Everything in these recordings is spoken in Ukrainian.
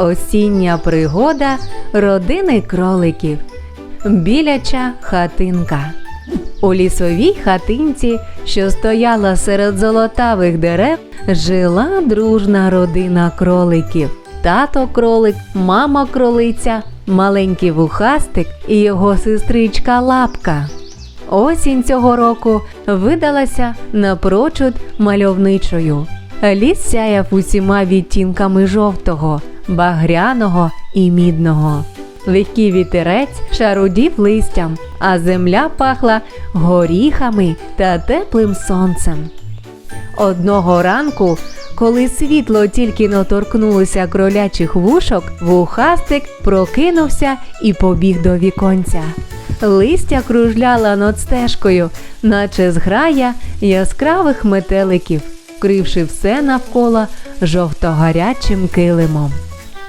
Осіння пригода родини кроликів. Біляча хатинка. У лісовій хатинці, що стояла серед золотавих дерев, жила дружна родина кроликів. Тато кролик, мама кролиця, маленький вухастик і його сестричка Лапка. Осінь цього року видалася напрочуд мальовничою. Ліс сяяв усіма відтінками жовтого, багряного і мідного. Легкий вітерець шарудів листям, а земля пахла горіхами та теплим сонцем. Одного ранку, коли світло тільки но торкнулося кролячих вушок, вухастик прокинувся і побіг до віконця. Листя кружляла над стежкою, наче зграя яскравих метеликів, вкривши все навколо жовтогарячим килимом.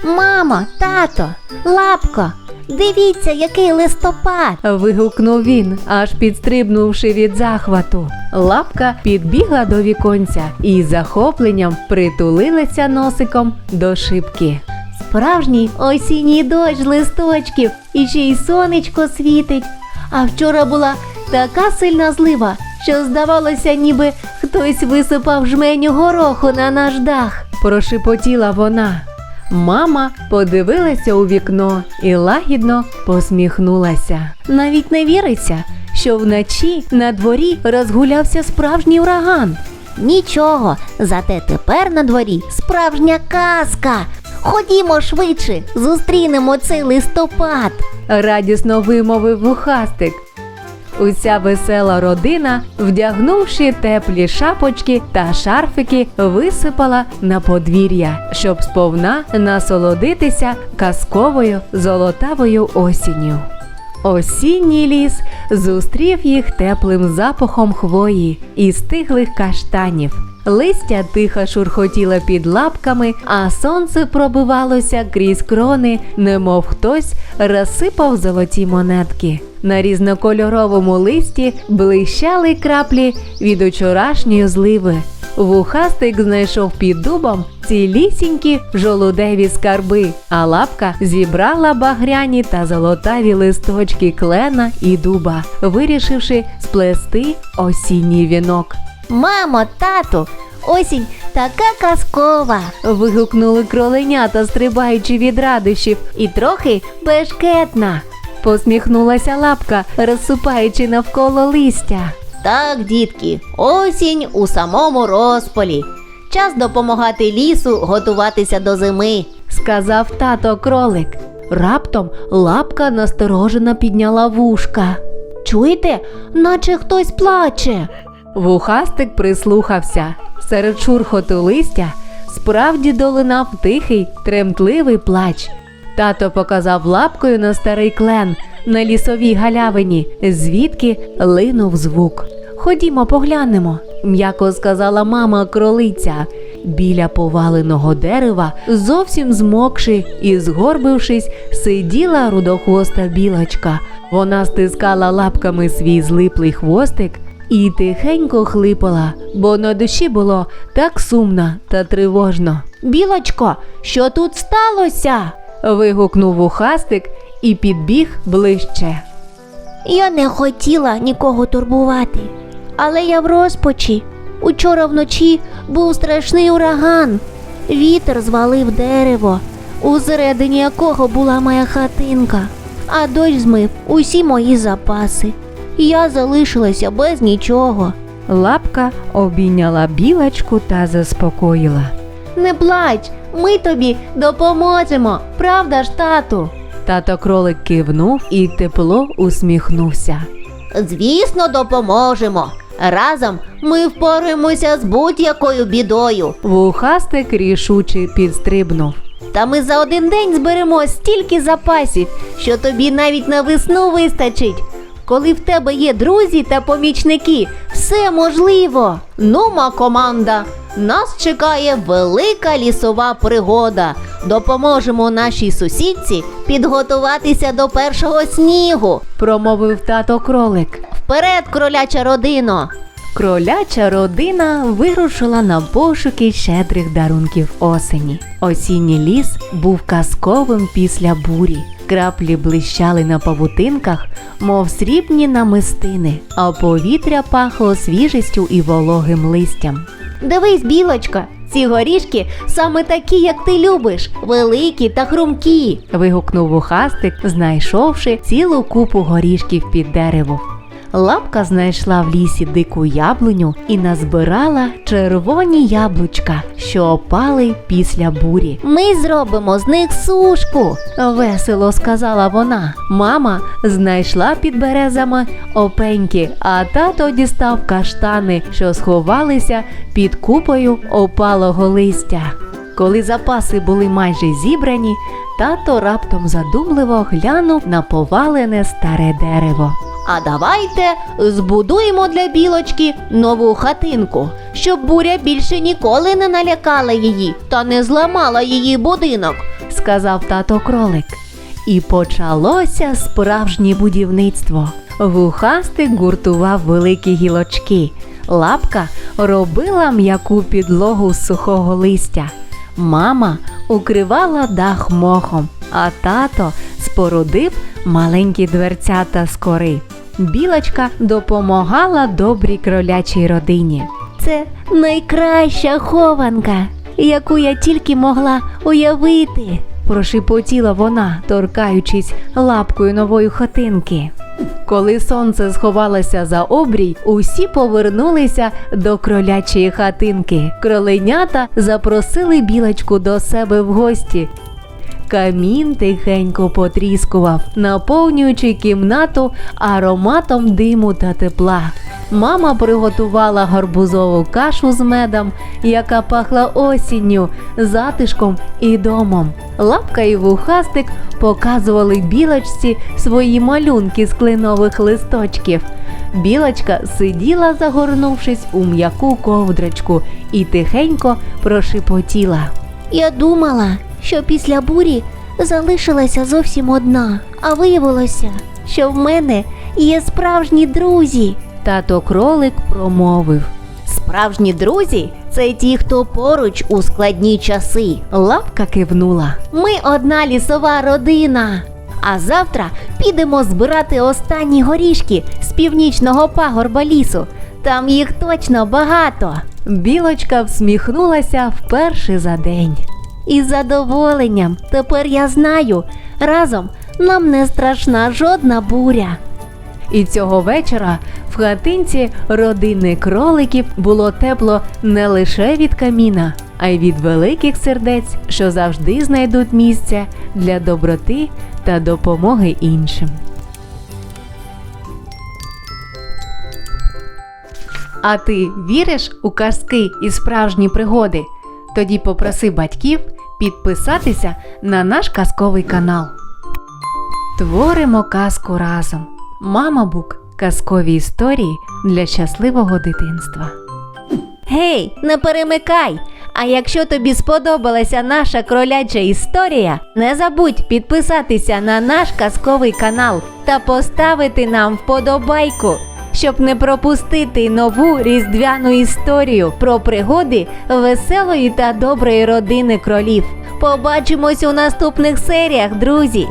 Мамо, тато, лапко, дивіться, який листопад. Вигукнув він, аж підстрибнувши від захвату. Лапка підбігла до віконця і з захопленням притулилася носиком до шибки. Справжній осінній дощ листочків, і ще й сонечко світить. А вчора була така сильна злива, що здавалося, ніби хтось висипав жменю гороху на наш дах. Прошепотіла вона. Мама подивилася у вікно і лагідно посміхнулася. Навіть не віриться, що вночі на дворі розгулявся справжній ураган. Нічого, зате тепер на дворі справжня казка. Ходімо швидше, зустрінемо цей листопад. радісно вимовив вухастик. Уся весела родина, вдягнувши теплі шапочки та шарфики, висипала на подвір'я, щоб сповна насолодитися казковою золотавою осінню. Осінній ліс зустрів їх теплим запахом хвої і стиглих каштанів. Листя тихо шурхотіло під лапками, а сонце пробивалося крізь крони, немов хтось розсипав золоті монетки. На різнокольоровому листі блищали краплі від учорашньої зливи. Вухастик знайшов під дубом цілісінькі жолудеві скарби, а лапка зібрала багряні та золотаві листочки клена і дуба, вирішивши сплести осінній вінок. Мамо, тату, осінь така казкова. Вигукнули кроленята, стрибаючи від радощів, І трохи бешкетна. посміхнулася лапка, розсипаючи навколо листя. Так, дітки, осінь у самому розпалі. Час допомагати лісу готуватися до зими. сказав тато кролик. Раптом лапка насторожено підняла вушка. Чуєте, наче хтось плаче. Вухастик прислухався. Серед шурхоту листя справді долинав тихий, тремтливий плач. Тато показав лапкою на старий клен на лісовій галявині, звідки линув звук. Ходімо, поглянемо, м'яко сказала мама кролиця. Біля поваленого дерева, зовсім змокши і згорбившись, сиділа рудохвоста білочка. Вона стискала лапками свій злиплий хвостик і тихенько хлипала, бо на душі було так сумно та тривожно. Білочко, що тут сталося? Вигукнув вухастик і підбіг ближче. Я не хотіла нікого турбувати, але я в розпачі. Учора вночі був страшний ураган. Вітер звалив дерево, усередині якого була моя хатинка, а дощ змив усі мої запаси. Я залишилася без нічого. Лапка обійняла білочку та заспокоїла. Не плач, ми тобі допоможемо, правда ж, тату? Тато кролик кивнув і тепло усміхнувся. Звісно, допоможемо. Разом ми впораємося з будь-якою бідою. Вухастик рішуче підстрибнув. Та ми за один день зберемо стільки запасів, що тобі навіть на весну вистачить. Коли в тебе є друзі та помічники, все можливо. Нума команда. Нас чекає велика лісова пригода. Допоможемо нашій сусідці підготуватися до першого снігу. Промовив тато кролик. Вперед, кроляча родино! кроляча родина вирушила на пошуки щедрих дарунків осені. Осінній ліс був казковим після бурі. Краплі блищали на павутинках, мов срібні намистини, а повітря пахло свіжістю і вологим листям. Дивись, білочка, ці горішки саме такі, як ти любиш, великі та хрумкі. вигукнув вухастик, знайшовши цілу купу горішків під дерево. Лапка знайшла в лісі дику яблуню і назбирала червоні яблучка, що опали після бурі. Ми зробимо з них сушку. Весело сказала вона. Мама знайшла під березами опеньки, а тато дістав каштани, що сховалися під купою опалого листя. Коли запаси були майже зібрані, тато раптом задумливо глянув на повалене старе дерево. А давайте збудуємо для білочки нову хатинку, щоб буря більше ніколи не налякала її та не зламала її будинок. сказав тато кролик. І почалося справжнє будівництво. Вухастик гуртував великі гілочки. Лапка робила м'яку підлогу з сухого листя. Мама укривала дах мохом, а тато спорудив маленькі дверцята з кори. Білочка допомагала добрій кролячій родині. Це найкраща хованка, яку я тільки могла уявити. прошепотіла вона, торкаючись лапкою нової хатинки. Коли сонце сховалося за обрій, усі повернулися до кролячої хатинки. Кроленята запросили білочку до себе в гості. Камін тихенько потріскував, наповнюючи кімнату ароматом диму та тепла. Мама приготувала гарбузову кашу з медом, яка пахла осінню, затишком і домом. Лапка і вухастик показували білочці свої малюнки з кленових листочків. Білочка сиділа, загорнувшись у м'яку ковдрочку, і тихенько прошепотіла. Я думала, що після бурі залишилася зовсім одна, а виявилося, що в мене є справжні друзі. Тато кролик промовив. Справжні друзі це ті, хто поруч у складні часи. Лапка кивнула. Ми одна лісова родина. А завтра підемо збирати останні горішки з північного пагорба лісу. Там їх точно багато. Білочка всміхнулася вперше за день. Із задоволенням тепер я знаю, разом нам не страшна жодна буря. І цього вечора в хатинці родини кроликів було тепло не лише від каміна, а й від великих сердець, що завжди знайдуть місце для доброти та допомоги іншим. А ти віриш у казки і справжні пригоди? Тоді попроси батьків підписатися на наш казковий канал. Творимо казку разом. Мама Бук казкові історії для щасливого дитинства. Гей, не перемикай! А якщо тобі сподобалася наша кроляча історія, не забудь підписатися на наш казковий канал та поставити нам вподобайку, щоб не пропустити нову різдвяну історію про пригоди веселої та доброї родини кролів. Побачимось у наступних серіях, друзі!